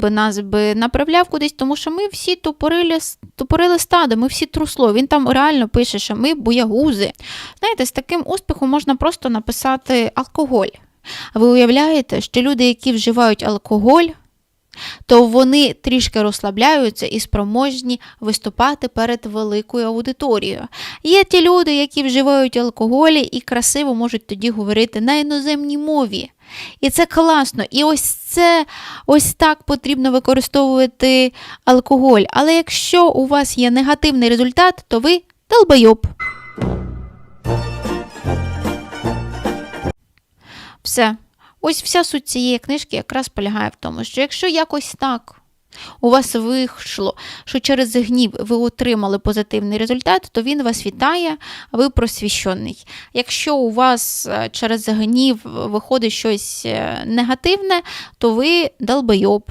би нас би направляв кудись, тому що ми всі тупорили, тупорили стадо, ми всі трусло. Він там реально пише, що ми буягузи. Знаєте, з таким успіхом можна просто написати алкоголь. Ви уявляєте, що люди, які вживають алкоголь, то вони трішки розслабляються і спроможні виступати перед великою аудиторією. Є ті люди, які вживають алкоголі і красиво можуть тоді говорити на іноземній мові. І це класно. І ось це ось так потрібно використовувати алкоголь. Але якщо у вас є негативний результат, то ви долбойоб. Все. Ось вся суть цієї книжки якраз полягає в тому, що якщо якось так у вас вийшло, що через гнів ви отримали позитивний результат, то він вас вітає, ви просвіщений. Якщо у вас е, через гнів виходить щось е, негативне, то ви долбойоб.